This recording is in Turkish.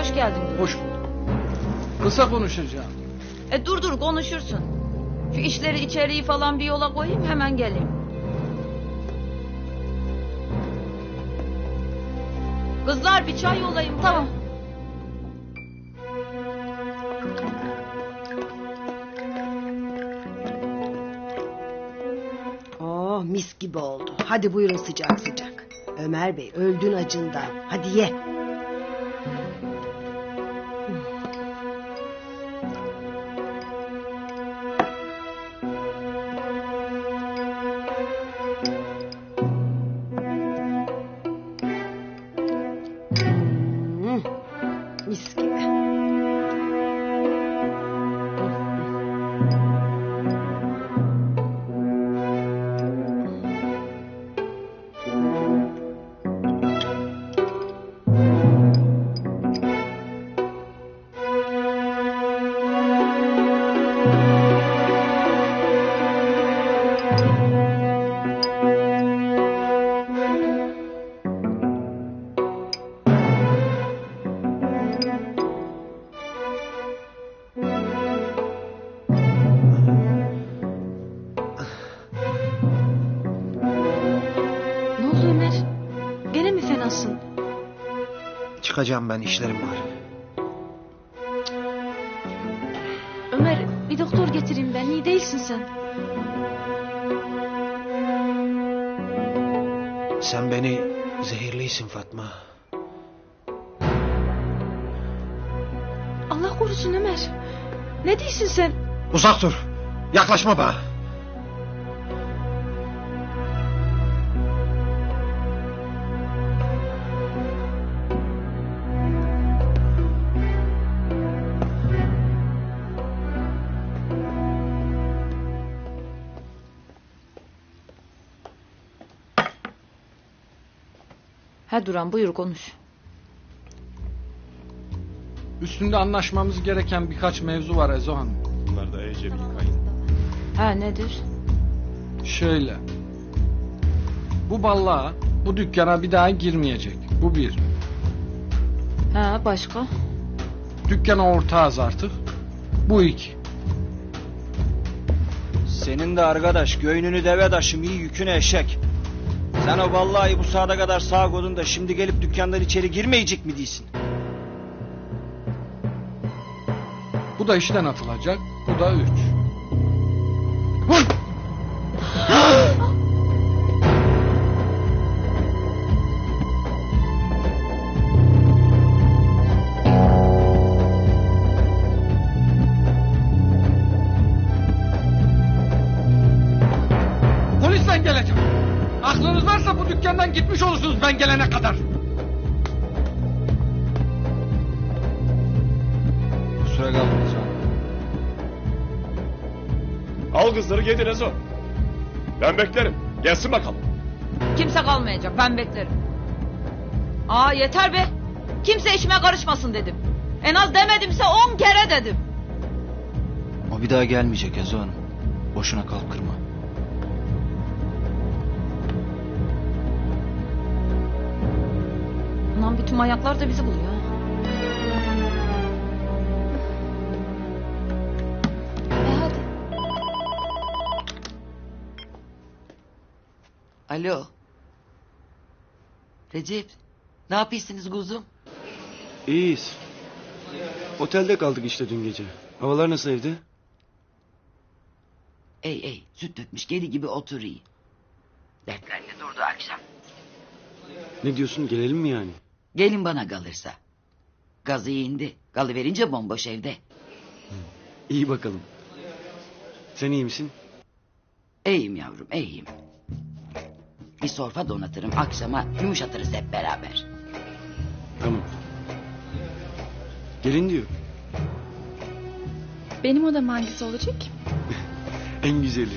hoş geldin. Hoş bulduk. Kısa konuşacağım. E dur dur konuşursun. Şu işleri içeriği falan bir yola koyayım hemen geleyim. Kızlar bir çay yollayayım. Tamam. Oh mis gibi oldu. Hadi buyurun sıcak sıcak. Ömer Bey öldün acından. Hadi ye. Mis gibi. Çıkacağım ben işlerim var. Ömer bir doktor getireyim ben. İyi değilsin sen. Sen beni zehirliysin Fatma. Allah korusun Ömer. Ne değilsin sen? Uzak dur. Yaklaşma bana. Ha Duran buyur konuş. Üstünde anlaşmamız gereken birkaç mevzu var Ezo Hanım. Bunları da iyice bir yıkayın. Ha nedir? Şöyle. Bu ballağa bu dükkana bir daha girmeyecek. Bu bir. Ha başka? Dükkana ortağız artık. Bu iki. Senin de arkadaş göynünü deve taşım iyi yükünü eşek. Sen o vallahi bu saate kadar sağ kodun da şimdi gelip dükkandan içeri girmeyecek mi değilsin? Bu da işten atılacak. Bu da üç. Polisle gitmiş olursunuz ben gelene kadar. Kusura kalmayın canım. Al kızları getir Ezo. Ben beklerim. Gelsin bakalım. Kimse kalmayacak ben beklerim. Aa yeter be. Kimse işime karışmasın dedim. En az demedimse on kere dedim. O bir daha gelmeyecek Ezo Hanım. Boşuna kalp kırma. Bütün manyaklar da bizi buluyor. E hadi. Alo. Recep, ne yapıyorsunuz kuzum? İyiyiz. Otelde kaldık işte dün gece. Havalar nasıl evde? Ey ey, süt dökmüş geli gibi oturuyor. Dertlerini durdu akşam. Ne diyorsun gelelim mi yani? Gelin bana kalırsa. Gazı indi. Galı verince bomboş evde. İyi bakalım. Sen iyi misin? İyiyim yavrum, iyiyim. Bir sorfa donatırım akşama yumuşatırız hep beraber. Tamam. Gelin diyor. Benim odam hangisi olacak? En güzeli.